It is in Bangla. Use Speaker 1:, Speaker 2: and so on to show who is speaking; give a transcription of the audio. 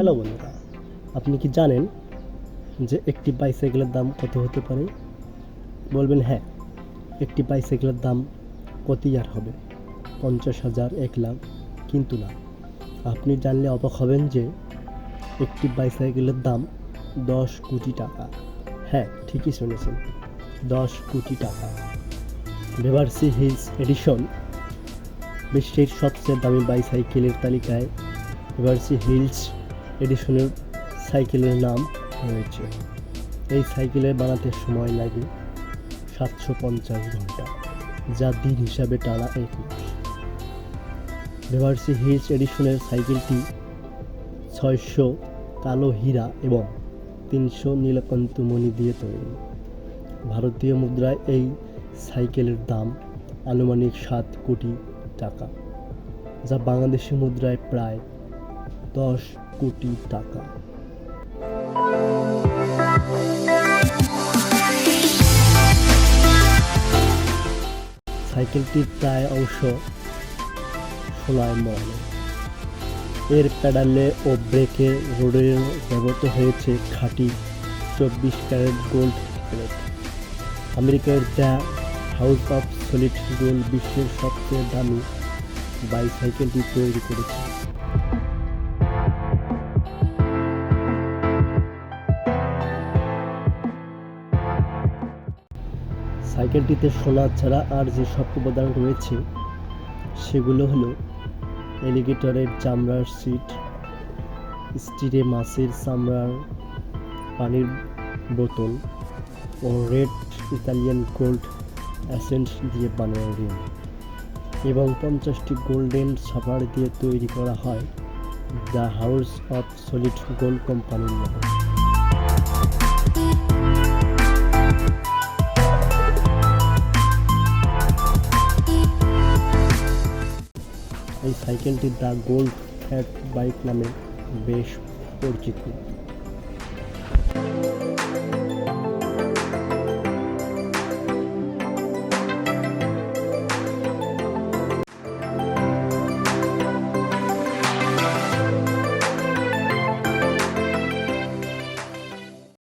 Speaker 1: হ্যালো বন্ধুরা, আপনি কি জানেন যে একটি বাইসাইকেলের দাম কত হতে পারে? বলবেন হ্যাঁ একটি বাইসাইকেলের দাম কতই আর হবে? পঞ্চাশ হাজার, এক লাখ, কিন্তু না। আপনি জানলে অবাক হবেন যে একটি বাইসাইকেলের দাম দশ কোটি টাকা। হ্যাঁ ঠিকই শুনেছেন, দশ কোটি টাকা। বেভারসি হিলস এডিশন বিশ্বের সবচেয়ে দামি বাইসাইকেলের তালিকায় এভারসি হিলস এডিশনের সাইকেলের নাম রয়েছে। এই সাইকেলের বানাতে সময় লাগে সাতশো পঞ্চাশ ঘণ্টা, যা দিন হিসাবে টানা এক মাস বেভারসি হিলস এডিশনের সাইকেলটি ছয়শো কালো হীরা এবং তিনশো নীলকান্ত মণি দিয়ে তৈরি। ভারতীয় মুদ্রায় এই সাইকেলের দাম আনুমানিক সাত কোটি টাকা, যা বাংলাদেশি মুদ্রায় প্রায় দশ কোটি টাকা। সাইকেলটির প্রায় অংশ সোনায় মনে এর প্যাডালে ও ব্রেকে রোডে ব্যবহৃত হয়েছে খাঁটি চব্বিশ ক্যারেট গোল্ড প্লেট আমেরিকার the House of Solid Gold বিশ্বের সবচেয়ে দামি বাইসাইকেলটি তৈরি করেছে। সাইকেলটিতে সোনা ছাড়া আর যে সব উপাদান রয়েছে সেগুলো হলো এলিগেটরের চামড়ার সিট স্টিলে মাছের চামড়ার পানির বোতল ও রেড ইতালিয়ান গোল্ড অ্যাসেন্ট দিয়ে বানানো রিম এবং পঞ্চাশটি গোল্ডেন সাফার দিয়ে তৈরি করা হয় the House of Solid Gold কোম্পানির নামে এই সাইকেলটি দ্য গোল্ড ফ্যাট বাইক নামে বেশ পরিচিত।